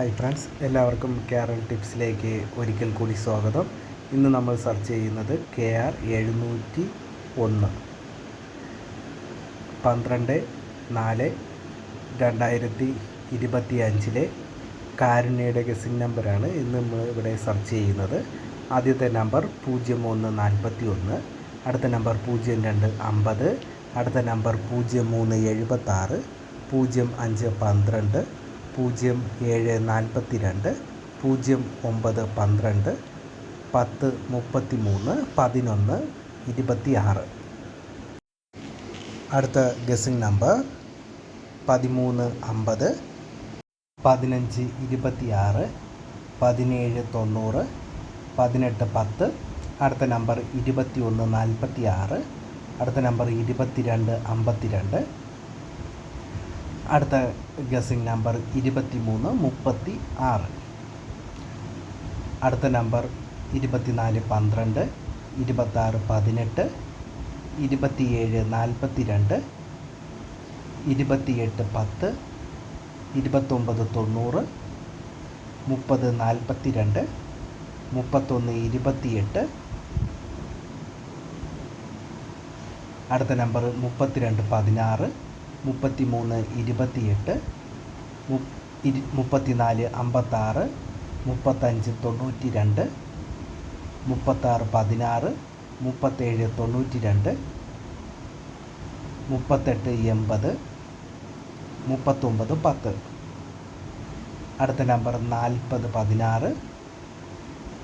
Hi friends എല്ലാവർക്കും കേരൾ ടിപ്സിലേക്ക് ഒരിക്കൽ കൂടി സ്വാഗതം. ഇന്ന് നമ്മൾ സെർച്ച് ചെയ്യുന്നത് കെ ആർ എഴുന്നൂറ്റി ഒന്ന്. പന്ത്രണ്ട് നാല് രണ്ടായിരത്തി ഇരുപത്തി അഞ്ചിലെ കാരുണ്യയുടെ ഗസിംഗ് നമ്പറാണ് ഇന്ന് നമ്മൾ ഇവിടെ സെർച്ച് ചെയ്യുന്നത്. ആദ്യത്തെ നമ്പർ പൂജ്യം ഒന്ന് നാൽപ്പത്തി ഒന്ന് അടുത്ത നമ്പർ പൂജ്യം രണ്ട് അമ്പത് അടുത്ത നമ്പർ പൂജ്യം മൂന്ന് എഴുപത്താറ് പൂജ്യം അഞ്ച് പന്ത്രണ്ട് പൂജ്യം ഏഴ് നാൽപ്പത്തി രണ്ട് പൂജ്യം ഒമ്പത് പന്ത്രണ്ട് പത്ത് മുപ്പത്തി മൂന്ന് പതിനൊന്ന് ഇരുപത്തി ആറ് അടുത്ത ഗസിംഗ് നമ്പർ പതിമൂന്ന് അമ്പത് പതിനഞ്ച് ഇരുപത്തി ആറ് പതിനേഴ് തൊണ്ണൂറ് പതിനെട്ട് പത്ത്. അടുത്ത നമ്പർ ഇരുപത്തി ഒന്ന് നാൽപ്പത്തി ആറ് അടുത്ത നമ്പർ ഇരുപത്തി രണ്ട് അമ്പത്തി രണ്ട് അടുത്ത ഗസിംഗ് നമ്പർ ഇരുപത്തി മൂന്ന് മുപ്പത്തി ആറ്. അടുത്ത നമ്പർ ഇരുപത്തിനാല് പന്ത്രണ്ട് ഇരുപത്താറ് പതിനെട്ട് ഇരുപത്തിയേഴ് നാൽപ്പത്തി രണ്ട് ഇരുപത്തിയെട്ട് പത്ത് ഇരുപത്തൊമ്പത് തൊണ്ണൂറ് മുപ്പത് നാൽപ്പത്തി രണ്ട് മുപ്പത്തൊന്ന് ഇരുപത്തിയെട്ട്. അടുത്ത നമ്പർ മുപ്പത്തിരണ്ട് പതിനാറ് മുപ്പത്തി മൂന്ന് ഇരുപത്തിയെട്ട് മുപ്പത്തി മുപ്പത്തിനാല് അമ്പത്താറ് മുപ്പത്തഞ്ച് തൊണ്ണൂറ്റി രണ്ട് മുപ്പത്താറ് പതിനാറ് മുപ്പത്തേഴ് തൊണ്ണൂറ്റി രണ്ട് മുപ്പത്തെട്ട് എൺപത് മുപ്പത്തൊമ്പത് പത്ത്. അടുത്ത നമ്പർ നാൽപ്പത് പതിനാറ്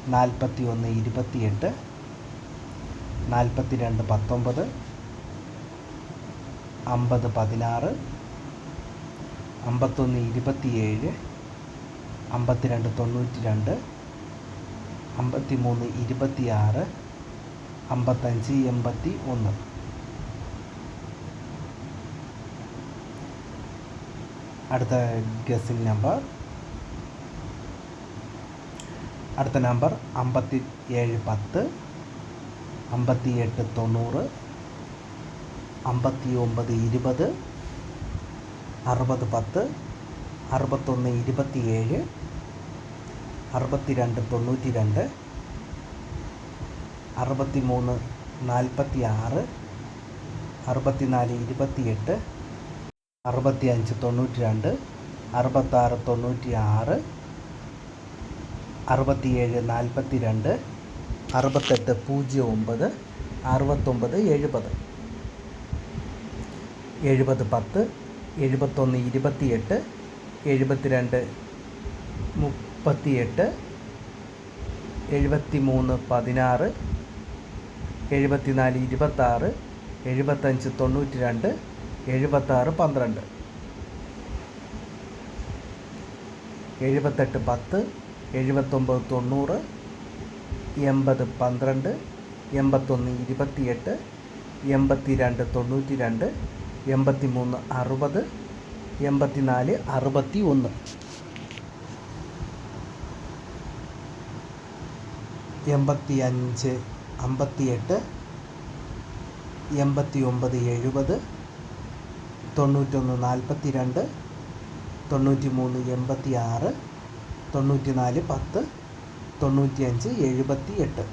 നാൽപ്പത്തി ഒന്ന് ഇരുപത്തിയെട്ട് നാൽപ്പത്തി രണ്ട് പത്തൊമ്പത് അമ്പത് പതിനാറ് അമ്പത്തൊന്ന് ഇരുപത്തിയേഴ് അമ്പത്തിരണ്ട് തൊണ്ണൂറ്റി രണ്ട് അമ്പത്തി മൂന്ന് ഇരുപത്തിയാറ് അമ്പത്തഞ്ച് എൺപത്തി ഒന്ന് അടുത്ത ഗസിംഗ് നമ്പർ അടുത്ത നമ്പർ അമ്പത്തി ഏഴ് പത്ത് അമ്പത്തി എട്ട് തൊണ്ണൂറ് അമ്പത്തി ഒമ്പത് ഇരുപത് അറുപത് പത്ത് അറുപത്തൊന്ന് ഇരുപത്തിയേഴ് അറുപത്തി രണ്ട് തൊണ്ണൂറ്റി രണ്ട് അറുപത്തി മൂന്ന് നാൽപ്പത്തി ആറ് അറുപത്തിനാല് ഇരുപത്തിയെട്ട് അറുപത്തി അഞ്ച് തൊണ്ണൂറ്റി രണ്ട് അറുപത്താറ് തൊണ്ണൂറ്റി ആറ് അറുപത്തിയേഴ് നാൽപ്പത്തി രണ്ട് അറുപത്തെട്ട് പൂജ്യം ഒമ്പത് അറുപത്തൊമ്പത് എഴുപത്. എഴുപത് പത്ത് എഴുപത്തൊന്ന് ഇരുപത്തിയെട്ട് എഴുപത്തിരണ്ട് മുപ്പത്തിയെട്ട് എഴുപത്തി മൂന്ന് പതിനാറ് എഴുപത്തിനാല് ഇരുപത്താറ് എഴുപത്തഞ്ച് തൊണ്ണൂറ്റി രണ്ട് എഴുപത്താറ് പന്ത്രണ്ട്. എഴുപത്തെട്ട് പത്ത് എഴുപത്തൊമ്പത് തൊണ്ണൂറ് എൺപത് പന്ത്രണ്ട് എൺപത്തൊന്ന് ഇരുപത്തിയെട്ട് എൺപത്തി രണ്ട് തൊണ്ണൂറ്റി രണ്ട് എൺപത്തി മൂന്ന് അറുപത് എൺപത്തി നാല് അറുപത്തി ഒന്ന് എൺപത്തി അഞ്ച് അമ്പത്തിയെട്ട് എൺപത്തി ഒമ്പത് എഴുപത് തൊണ്ണൂറ്റൊന്ന് നാൽപ്പത്തി രണ്ട് തൊണ്ണൂറ്റി മൂന്ന് എൺപത്തി ആറ് തൊണ്ണൂറ്റി നാല് പത്ത് തൊണ്ണൂറ്റി അഞ്ച് എഴുപത്തി എട്ട്